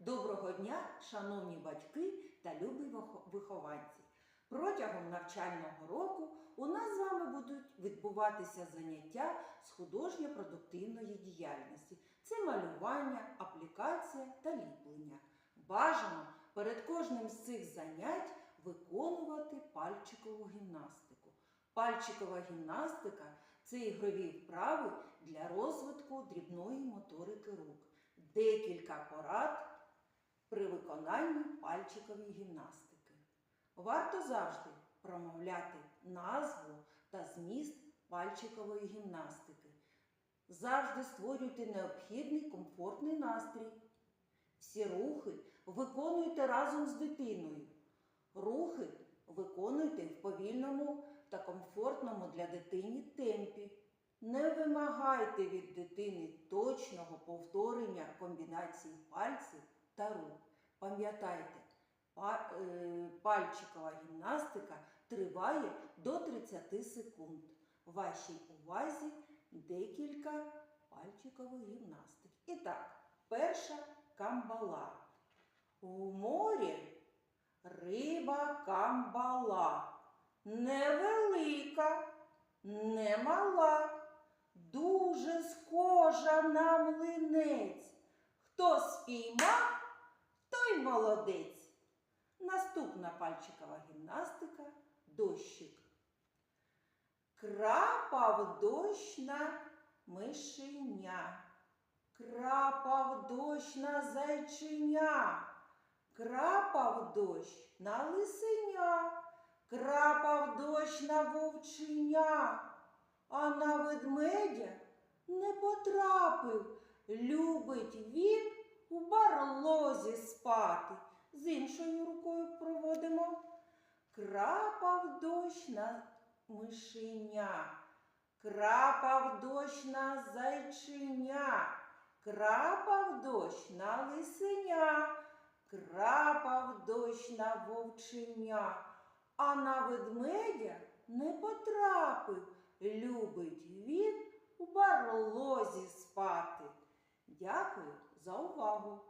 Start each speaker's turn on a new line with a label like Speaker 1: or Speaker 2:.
Speaker 1: Доброго дня, шановні батьки та любі вихо- вихованці. Протягом навчального року у нас з вами будуть відбуватися заняття з художньо-продуктивної діяльності. Це малювання, аплікація та ліплення. Бажано перед кожним з цих занять виконувати пальчикову гімнастику. Пальчикова гімнастика це ігрові вправи для розвитку дрібної моторики рук. Декілька порад при виконанні пальчикової гімнастики. Варто завжди промовляти назву та зміст пальчикової гімнастики. Завжди створюйте необхідний комфортний настрій. Всі рухи виконуйте разом з дитиною. Рухи виконуйте в повільному та комфортному для дитини темпі. Не вимагайте від дитини точного повторення комбінації пальців та рук. Пам'ятайте, е, пальчикова гімнастика триває до 30 секунд. Вашій увазі декілька пальчикових гімнастик. І так, перша камбала. В морі риба камбала. Невелика, не мала, дуже схожа на млинець. Хто спіймав, той молодець. Наступна пальчикова гімнастика дощик. Крапав дощ на мишеня. Крапав дощ на зайчиня. Крапав дощ на лисеня. Крапав дощ на вовченя, а на ведмедя не потрапив. Любить він у барлозі спати. З іншою рукою проводимо. Крапав дощ на мишеня, крапав дощ на зайчиня, крапав дощ на лисеня, крапав дощ на вовченя, а на ведмедя не потрапив. Любить він у барлозі спати. Дякую за увагу!